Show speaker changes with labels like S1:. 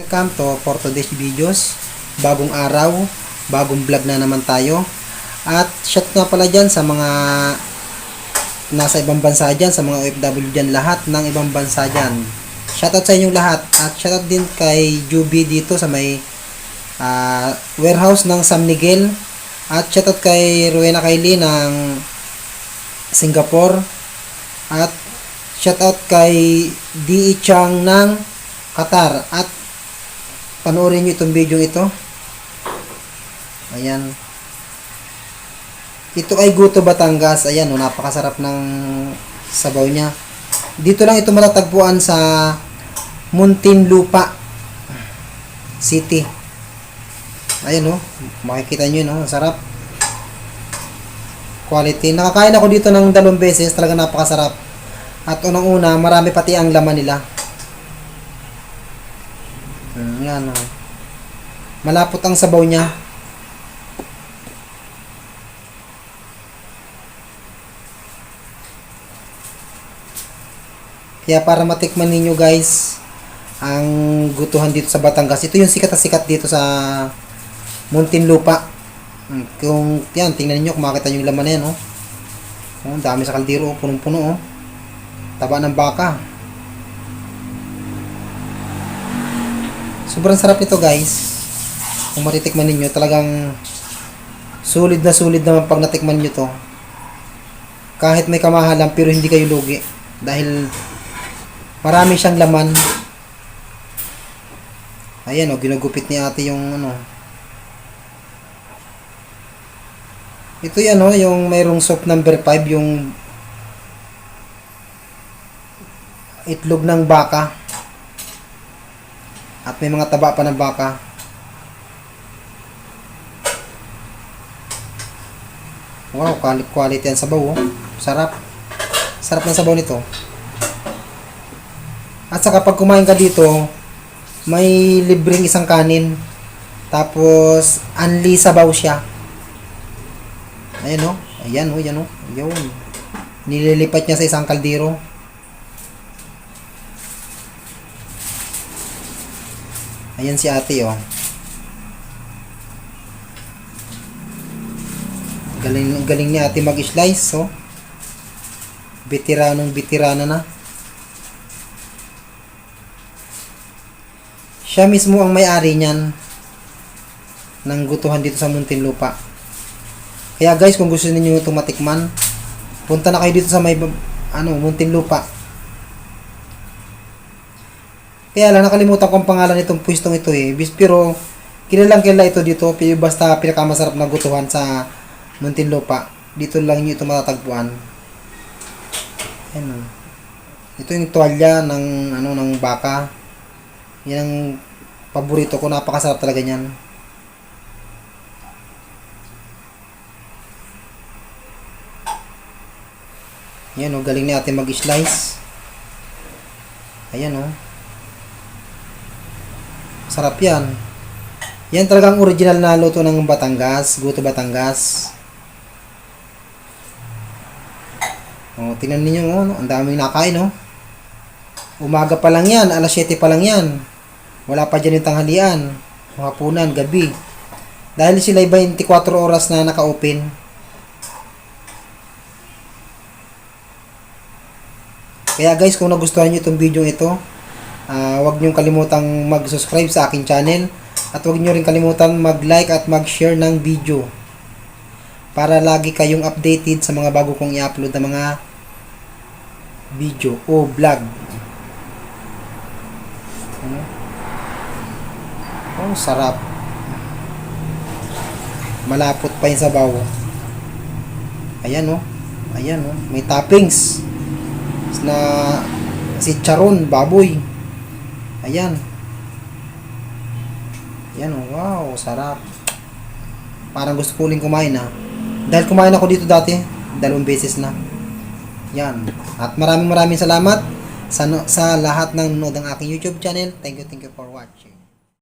S1: Welcome to for today's videos. Bagong araw, bagong vlog na naman tayo. At shout nga pala dyan sa mga nasa ibang bansa dyan, sa mga OFW dyan, lahat ng ibang bansa dyan. Shoutout sa inyong lahat. At shoutout din kay Juby dito sa may ah, warehouse ng San Miguel. At shoutout kay Rowena Kylie ng Singapore. At shoutout kay D.E. Chang ng Qatar. At panoorin nyo itong video ito. Ayan. Ito ay Guto Batangas. Ayan, oh, napakasarap ng sabaw niya. Dito lang ito matatagpuan sa Muntinlupa City. Ayan, oh. Makikita nyo, no? Sarap. Quality. Nakakain ako dito ng dalawang beses. Talaga napakasarap. At unang-una, marami pati ang laman nila. Mm, yan, oh. Malapot ang sabaw niya. Kaya para matikman ninyo guys, ang gutuhan dito sa Batangas. Ito yung sikat na sikat dito sa Muntinlupa. Mm, Kung yan, tingnan niyo kung makita niyo yung laman na yan, oh. Oh, dami sa kaldero, oh, punong-puno, oh. Taba ng baka. Sobrang sarap nito guys. Kung matitikman ninyo, talagang sulit na sulit naman pag natikman nyo to. Kahit may kamahalan pero hindi kayo lugi. Dahil marami siyang laman. Ayan o, ginugupit ni ate yung ano. Ito yan o, yung mayroong soap number 5, yung itlog ng baka. At may mga taba pa ng baka. Wow, quality, ang sabaw. Oh. Sarap. Sarap ng sabaw nito. At saka pag kumain ka dito, may libreng isang kanin. Tapos, anli sabaw siya. Ayan oh. Ayan oh, yan oh. Yun. Nililipat niya sa isang kaldero. Ayan si ate oh. Galing, galing ni ate mag-slice oh. Veteranong veterana na. Siya mismo ang may-ari niyan ng gutuhan dito sa Muntinlupa. Kaya guys, kung gusto niyo itong matikman, punta na kayo dito sa may ano, Muntinlupa. Kaya lang nakalimutan ko ang pangalan nitong pwestong ito eh. Pero kilalang kilala ito dito. Basta pinakamasarap na gutuhan sa Muntinlupa. Dito lang niyo ito matatagpuan. Ayan. Ito yung tuwalya ng ano ng baka. Yan ang paborito ko. Napakasarap talaga niyan. Yan oh, galing ni ate mag-slice. Ayan oh. Sarap yan. Yan talagang original na luto ng Batangas, Guto Batangas. Oh, tingnan niyo oh, no? ang daming nakain oh. Umaga pa lang yan, alas 7 pa lang yan. Wala pa dyan yung tanghalian, hapunan, gabi. Dahil sila 24 oras na naka-open. Kaya guys, kung nagustuhan nyo itong video ito, Ah, huwag niyong kalimutang mag-subscribe sa aking channel at huwag niyo rin kalimutan mag-like at mag-share ng video para lagi kayong updated sa mga bago kong i-upload na mga video o vlog. Ano? Oh, sarap. Malapot pa yung sabaw. Ayan oh. Ayan oh. May toppings na si charon, baboy. Ayan. Ayan, oh, wow, sarap. Parang gusto ko uling kumain ha. Dahil kumain ako dito dati, dalawang beses na. Yan. At maraming maraming salamat sa, sa lahat ng nanonood ng aking YouTube channel. Thank you, thank you for watch.